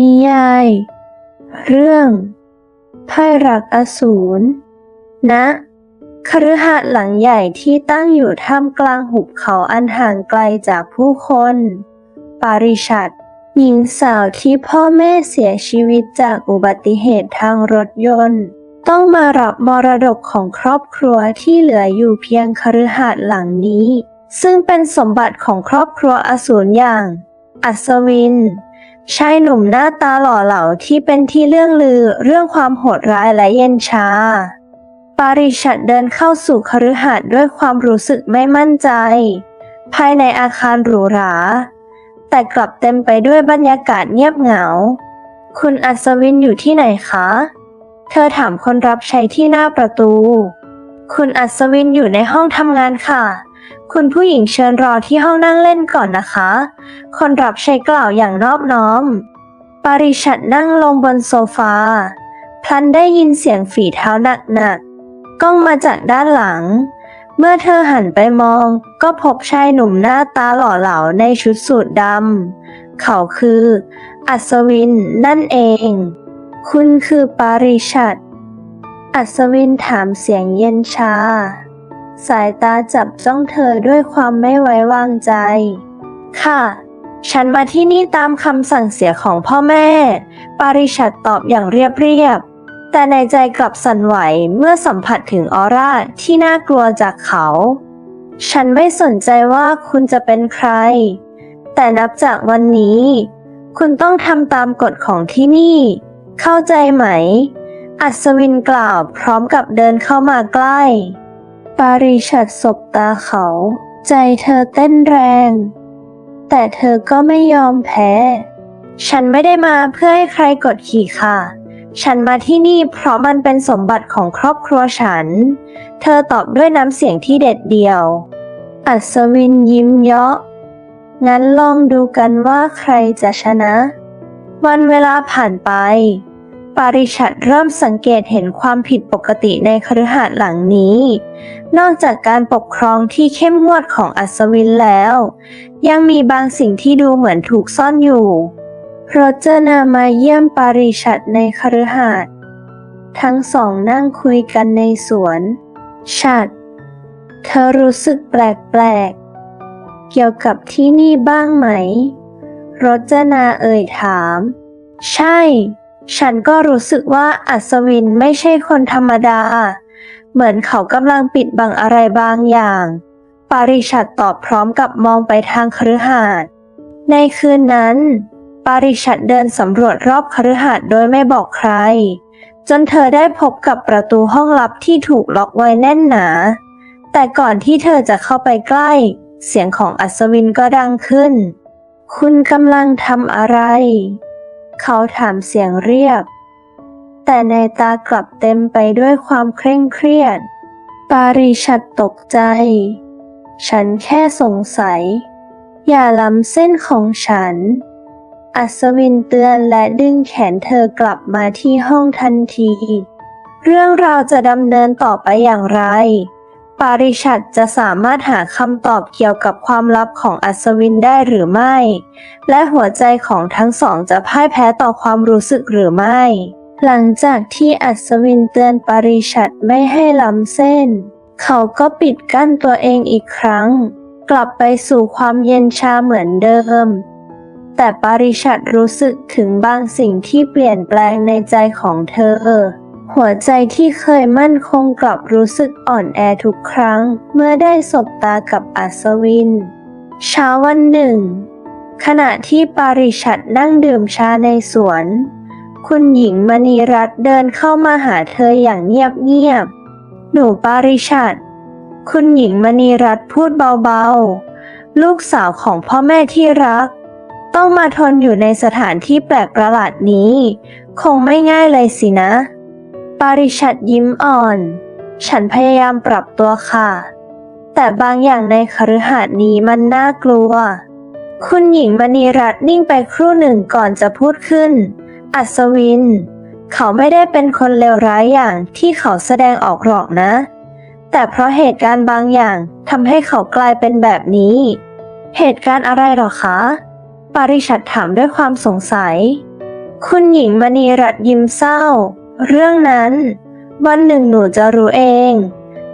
นิยาย เรื่องไพ่รักอสูรณคฤหาสน์หลังใหญ่ที่ตั้งอยู่ท่ามกลางหุบเขาอันห่างไกลจากผู้คน ปาริชัดหญิงสาวที่พ่อแม่เสียชีวิตจากอุบัติเหตุทางรถยนต์ ต้องมารับมรดกของครอบครัวที่เหลืออยู่เพียงคฤหาสน์หลังนี้ ซึ่งเป็นสมบัติของครอบครัวอสูรอย่าง อัศวิน ชายหนุ่มหน้าตาหล่อเหลาที่เป็นที่เรื่องลือเรื่องความโหดร้ายและเย็นชา ปาริชัดเดินเข้าสู่คฤหาสน์ด้วยความรู้สึกไม่มั่นใจ ภายในอาคารหรูหรา แต่กลับเต็มไปด้วยบรรยากาศเงียบเหงา คุณอัศวินอยู่ที่ไหนคะ เธอถามคนรับใช้ที่หน้าประตู คุณอัศวินอยู่ในห้องทำงานค่ะ คุณผู้หญิงเชิญรอที่ห้องนั่งเล่นก่อนนะคะ คนรับใช้กล่าวอย่างนอบน้อม ปริชัดนั่งลงบนโซฟา พลันได้ยินเสียงฝีเท้าหนักๆก้องมาจากด้านหลัง เมื่อเธอหันไปมองก็พบชายหนุ่มหน้าตาหล่อเหลาในชุดสูทดำ เขาคือ อัศวินนั่นเอง คุณคือปาริชัดอัศวินถามเสียงเย็นชา สายตาจับจ้องเธอด้วยความไม่ไว้วางใจ ค่ะ ฉันมาที่นี่ตามคำสั่งเสียของพ่อแม่ ปาริชัดตอบอย่างเรียบเรียบ แต่ในใจกลับสั่นไหวเมื่อสัมผัสถึงออร่าที่น่ากลัวจากเขา ฉันไม่สนใจว่าคุณจะเป็นใคร แต่นับจากวันนี้ คุณต้องทำตามกฎของที่นี่ เข้าใจไหม อัศวินกล่าวพร้อมกับเดินเข้ามาใกล้ ปาริชัดสบตาเขา ใจเธอเต้นแรง แต่เธอก็ไม่ยอมแพ้ ฉันไม่ได้มาเพื่อให้ใครกดขี่ค่ะ ฉันมาที่นี่เพราะมันเป็นสมบัติของครอบครัวฉัน เธอตอบด้วยน้ำเสียงที่เด็ดเดี่ยว อัศวินยิ้มเยาะ งั้นลองดูกันว่าใครจะชนะ วันเวลาผ่านไป ปาริชัดเริ่มสังเกตเห็นความผิดปกติในคฤหาสน์หลังนี้ นอกจากการปกครองที่เข้มงวดของอัศวินแล้ว ยังมีบางสิ่งที่ดูเหมือนถูกซ่อนอยู่โรเจอร์นามาเยี่ยมปาริชัดในคฤหาสน์ทั้งสองนั่งคุยกันในสวน ชัด เธอรู้สึกแปลกๆ เกี่ยวกับที่นี่บ้างไหม โรเจอร์นาเอ่ยถาม ใช่ ฉันก็รู้สึกว่าอัศวินไม่ใช่คนธรรมดา เหมือนเขากำลังปิดบังอะไรบางอย่าง ปาริชัดตอบพร้อมกับมองไปทางคฤหาสน์ในคืนนั้น ปาริชัดเดินสำรวจรอบคฤหาสน์โดยไม่บอกใคร จนเธอได้พบกับประตูห้องลับที่ถูกล็อกไว้แน่นหนา แต่ก่อนที่เธอจะเข้าไปใกล้ เสียงของอัศวินก็ดังขึ้น คุณกำลังทำอะไร เขาถามเสียงเรียบ แต่ในตากลับเต็มไปด้วยความเคร่งเครียด ปาริชัดตกใจ ฉันแค่สงสัย อย่าล้ำเส้นของฉัน อัศวินเตือนและดึงแขนเธอกลับมาที่ห้องทันที เรื่องราวจะดำเนินต่อไปอย่างไร ปาริชัดจะสามารถหาคำตอบเกี่ยวกับความลับของอัศวินได้หรือไม่ และหัวใจของทั้งสองจะพ่ายแพ้ต่อความรู้สึกหรือไม่ หลังจากที่อัศวินเตือนปาริชัดไม่ให้ล้ำเส้น เขาก็ปิดกั้นตัวเองอีกครั้ง กลับไปสู่ความเย็นชาเหมือนเดิม แต่ปาริชัดรู้สึกถึงบางสิ่งที่เปลี่ยนแปลงในใจของเธอ หัวใจที่เคยมั่นคงกลับรู้สึกอ่อนแอทุกครั้ง เมื่อได้สบตากับอัศวิน เช้าวันหนึ่ง ขณะที่ปาริชัดนั่งดื่มชาในสวน คุณหญิงมณีรัตน์เดินเข้ามาหาเธออย่างเงียบๆหนูปาริชัดคุณหญิงมณีรัตน์พูดเบาๆ ลูกสาวของพ่อแม่ที่รัก ต้องมาทนอยู่ในสถานที่แปลกประหลาดนี้ คงไม่ง่ายเลยสินะ ริชัดยิ้มอ่อน ฉันพยายามปรับตัวค่ะ แต่บางอย่างในคฤหาสน์นี้มันน่ากลัว คุณหญิงมณีรัตน์นิ่งไปครู่หนึ่งก่อนจะพูดขึ้น อัศวิน เขาไม่ได้เป็นคนเลวร้ายอย่างที่เขาแสดงออกหรอกนะ แต่เพราะเหตุการณ์บางอย่างทำให้เขากลายเป็นแบบนี้ เหตุการณ์อะไรหรอคะปาริชัดถามด้วยความสงสัย คุณหญิงมณีรัตน์ยิ้มเศร้า เรื่องนั้น วันหนึ่งหนูจะรู้เอง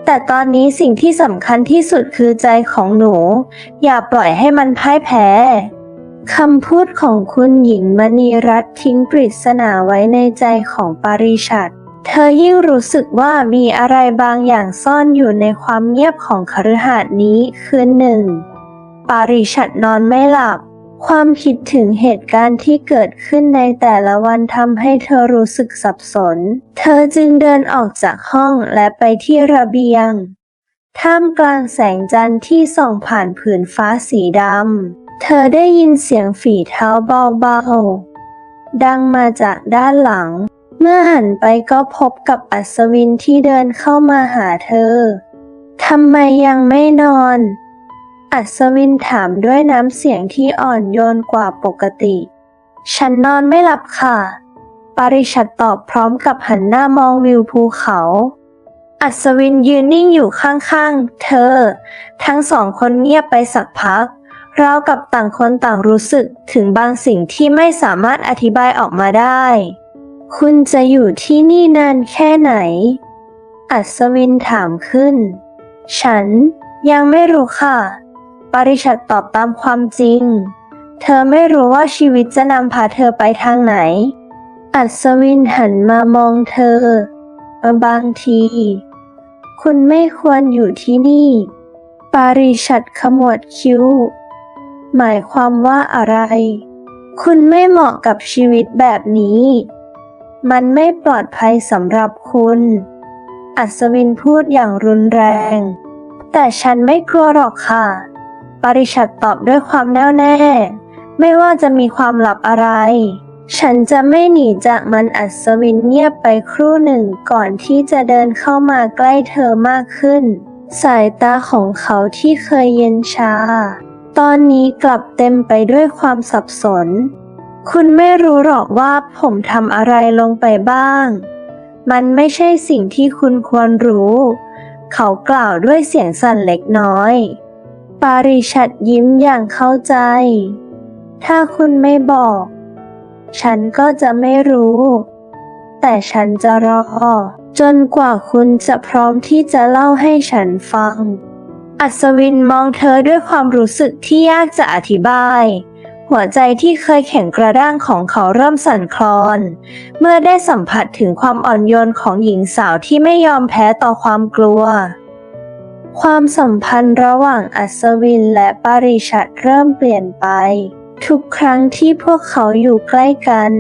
แต่ตอนนี้สิ่งที่สำคัญที่สุดคือใจของหนู อย่าปล่อยให้มันพ่ายแพ้คำพูดของคุณหญิงมณีรัตน์ทิ้งปริศนาไว้ในใจของปาริชัดเธอยิ่งรู้สึกว่ามีอะไรบางอย่างซ่อนอยู่ในความเงียบของคฤหาสน์นี้คืนหนึ่ง ปาริชัดนอนไม่หลับ ความคิดถึงเหตุการณ์ที่เกิดขึ้นในแต่ละวันทำให้เธอรู้สึกสับสน เธอจึงเดินออกจากห้องและไปที่ระเบียง ท่ามกลางแสงจันทร์ที่ส่องผ่านผืนฟ้าสีดำ เธอได้ยินเสียงฝีเท้าเบาๆ ดังมาจากด้านหลัง เมื่อหันไปก็พบกับอัศวินที่เดินเข้ามาหาเธอ ทำไมยังไม่นอน อัศวินถามด้วยน้ำเสียงที่อ่อนโยนกว่าปกติ ฉันนอนไม่หลับค่ะ ปริชัดตอบพร้อมกับหันหน้ามองวิวภูเขา อัศวินยืนนิ่งอยู่ข้างๆ เธอ ทั้งสองคนเงียบไปสักพัก ราวกับต่างคนต่างรู้สึกถึงบางสิ่งที่ไม่สามารถอธิบายออกมาได้ คุณจะอยู่ที่นี่นานแค่ไหน อัศวินถามขึ้น ฉันยังไม่รู้ค่ะ ปริชัดตอบตามความจริง เธอไม่รู้ว่าชีวิตจะนำพาเธอไปทางไหน อัศวินหันมามองเธอ บางที คุณไม่ควรอยู่ที่นี่ ปาริชัดขมวดคิ้ว หมายความว่าอะไร คุณไม่เหมาะกับชีวิตแบบนี้ มันไม่ปลอดภัยสำหรับคุณ อัศวินพูดอย่างรุนแรง แต่ฉันไม่กลัวหรอกค่ะ ปริชัดตอบด้วยความแน่วแน่ ไม่ว่าจะมีความลับอะไร ฉันจะไม่หนีจากมันอัศวินเงียบไปครู่หนึ่งก่อนที่จะเดินเข้ามาใกล้เธอมากขึ้น สายตาของเขาที่เคยเย็นชา ตอนนี้กลับเต็มไปด้วยความสับสน คุณไม่รู้หรอกว่าผมทำอะไรลงไปบ้าง มันไม่ใช่สิ่งที่คุณควรรู้ เขากล่าวด้วยเสียงสั่นเล็กน้อย ปาริชัดยิ้มอย่างเข้าใจ ถ้าคุณไม่บอก ฉันก็จะไม่รู้ แต่ฉันจะรอ จนกว่าคุณจะพร้อมที่จะเล่าให้ฉันฟัง อัศวินมองเธอด้วยความรู้สึกที่ยากจะอธิบาย หัวใจที่เคยแข็งกระด้างของเขาเริ่มสั่นคลอน เมื่อได้สัมผัสถึงความอ่อนโยนของหญิงสาวที่ไม่ยอมแพ้ต่อความกลัว ความสัมพันธ์ระหว่างอัศวินและปาริชัดเริ่มเปลี่ยนไป ทุกครั้งที่พวกเขาอยู่ใกล้กัน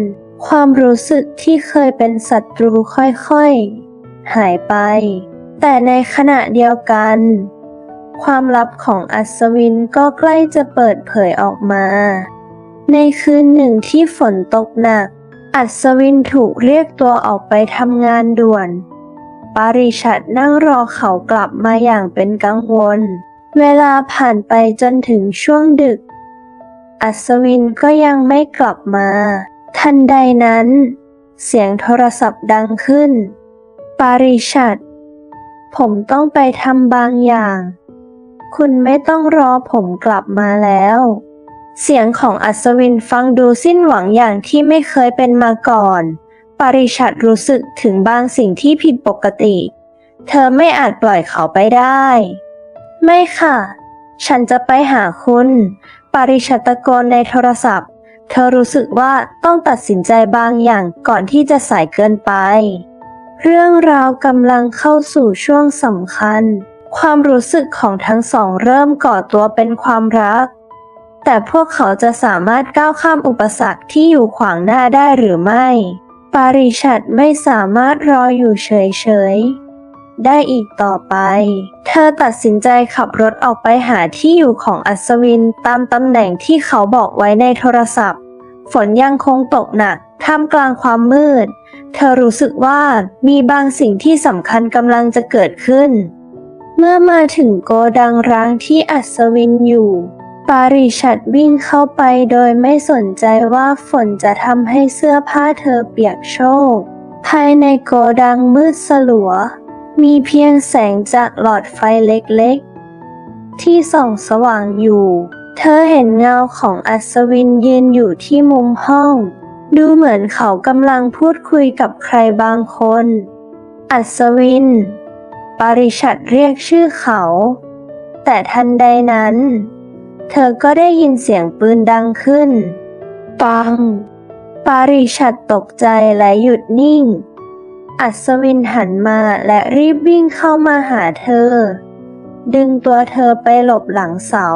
ความรู้สึกที่เคยเป็นศัตรูค่อยๆ หายไป แต่ในขณะเดียวกัน ความลับของอัศวินก็ใกล้จะเปิดเผยออกมา ในคืนหนึ่งที่ฝนตกหนัก อัศวินถูกเรียกตัวออกไปทำงานด่วน ปาริชัดนั่งรอเขากลับมาอย่างเป็นกังวล เวลาผ่านไปจนถึงช่วงดึก อัศวินก็ยังไม่กลับมา ทันใดนั้น เสียงโทรศัพท์ดังขึ้น ปาริชัด ผมต้องไปทำบางอย่าง คุณไม่ต้องรอผมกลับมาแล้วเสียงของอัศวินฟังดูสิ้นหวังอย่างที่ไม่เคยเป็นมาก่อน ปริชัดรู้สึกถึงบางสิ่งที่ผิดปกติ เธอไม่อาจปล่อยเขาไปได้ ไม่ค่ะ ฉันจะไปหาคุณ ปริชัดตะโกนในโทรศัพท์ เธอรู้สึกว่าต้องตัดสินใจบางอย่างก่อนที่จะสายเกินไป เรื่องราวกำลังเข้าสู่ช่วงสำคัญ ความรู้สึกของทั้งสองเริ่มก่อตัวเป็นความรัก แต่พวกเขาจะสามารถก้าวข้ามอุปสรรคที่อยู่ขวางหน้าได้หรือไม่ ปาริชัดไม่สามารถรออยู่เฉยๆ ได้อีกต่อไป เธอตัดสินใจขับรถออกไปหาที่อยู่ของอัศวินตามตำแหน่งที่เขาบอกไว้ในโทรศัพท์ ฝนยังคงตกหนักท่ามกลางความมืด เธอรู้สึกว่ามีบางสิ่งที่สำคัญกำลังจะเกิดขึ้น เมื่อมาถึงโกดังร้างที่อัศวินอยู่ ปาริชัดวิ่งเข้าไปโดยไม่สนใจว่าฝนจะทำให้เสื้อผ้าเธอเปียกโชก ภายในโกดังมืดสลัว มีเพียงแสงจากหลอดไฟเล็กๆ ที่ส่องสว่างอยู่ เธอเห็นเงาของอัศวินยืนอยู่ที่มุมห้อง ดูเหมือนเขากำลังพูดคุยกับใครบางคน อัศวิน ปาริชัดเรียกชื่อเขา แต่ทันใดนั้น เธอก็ได้ยินเสียงปืนดังขึ้น ปัง ปาริชัดตกใจและหยุดนิ่ง อัศวินหันมาและรีบวิ่งเข้ามาหาเธอ ดึงตัวเธอไปหลบหลังเสา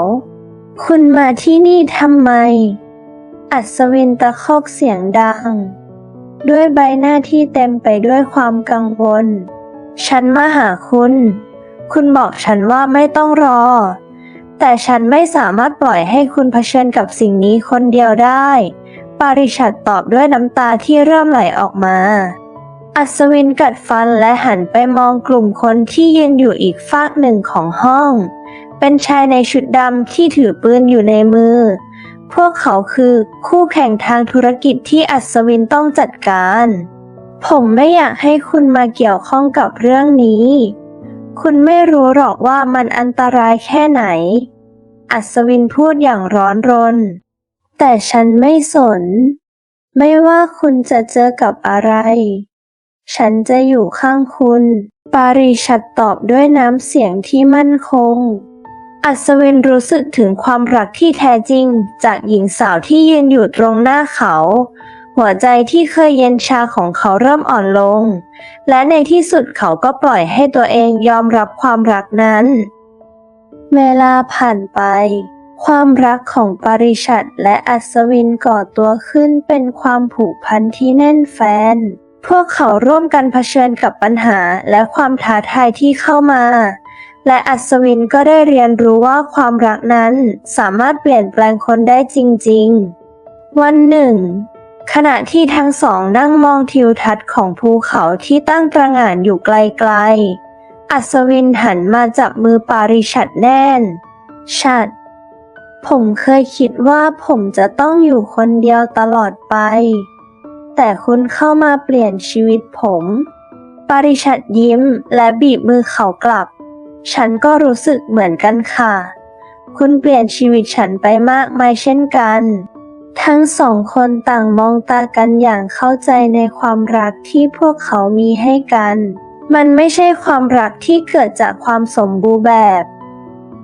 คุณมาที่นี่ทำไม อัศวินตะคอกเสียงดัง ด้วยใบหน้าที่เต็มไปด้วยความกังวล ฉันมาหาคุณ คุณบอกฉันว่าไม่ต้องรอ แต่ฉันไม่สามารถปล่อยให้คุณเผชิญกับสิ่งนี้คนเดียวได้ ปาริชัดตอบด้วยน้ำตาที่เริ่มไหลออกมา อัศวินกัดฟันและหันไปมองกลุ่มคนที่ยืนอยู่อีกฝากหนึ่งของห้อง เป็นชายในชุดดำที่ถือปืนอยู่ในมือ พวกเขาคือคู่แข่งทางธุรกิจที่อัศวินต้องจัดการ ผมไม่อยากให้คุณมาเกี่ยวข้องกับเรื่องนี้ คุณไม่รู้หรอกว่ามันอันตรายแค่ไหน อัศวินพูดอย่างร้อนรน แต่ฉันไม่สน ไม่ว่าคุณจะเจอกับอะไร ฉันจะอยู่ข้างคุณ ปาริชัดตอบด้วยน้ำเสียงที่มั่นคง อัศวินรู้สึกถึงความรักที่แท้จริงจากหญิงสาวที่ยืนอยู่ตรงหน้าเขา หัวใจที่เคยเย็นชาของเขาเริ่มอ่อนลง และในที่สุดเขาก็ปล่อยให้ตัวเองยอมรับความรักนั้น เวลาผ่านไป ความรักของปริชัดและอัศวินก่อตัวขึ้นเป็นความผูกพันที่แน่นแฟนพวกเขาร่วมกันเผชิญกับปัญหาและความท้าทายที่เข้ามา และอัศวินก็ได้เรียนรู้ว่าความรักนั้นสามารถเปลี่ยนแปลงคนได้จริง ๆ วันหนึ่ง ขณะที่ทั้งสองนั่งมองทิวทัศน์ของภูเขาที่ตั้งตระหง่านอยู่ไกลๆ อัศวินหันมาจับมือปาริชัดแน่น ชัด ผมเคยคิดว่าผมจะต้องอยู่คนเดียวตลอดไป แต่คุณเข้ามาเปลี่ยนชีวิตผม ปาริชัดยิ้มและบีบมือเขากลับ ฉันก็รู้สึกเหมือนกันค่ะ คุณเปลี่ยนชีวิตฉันไปมากมายเช่นกัน ทั้งสองคนต่างมองตากันอย่างเข้าใจในความรักที่พวกเขามีให้กัน มันไม่ใช่ความรักที่เกิดจากความสมบูรณ์แบบ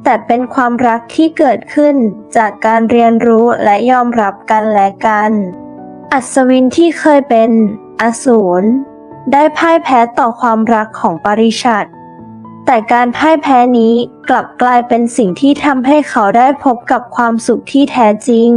แต่เป็นความรักที่เกิดขึ้นจากการเรียนรู้และยอมรับกันและกัน อัศวินที่เคยเป็นอสูรได้พ่ายแพ้ต่อความรักของปริชัดแต่การพ่ายแพ้นี้กลับกลายเป็นสิ่งที่ทำให้เขาได้พบกับความสุขที่แท้จริง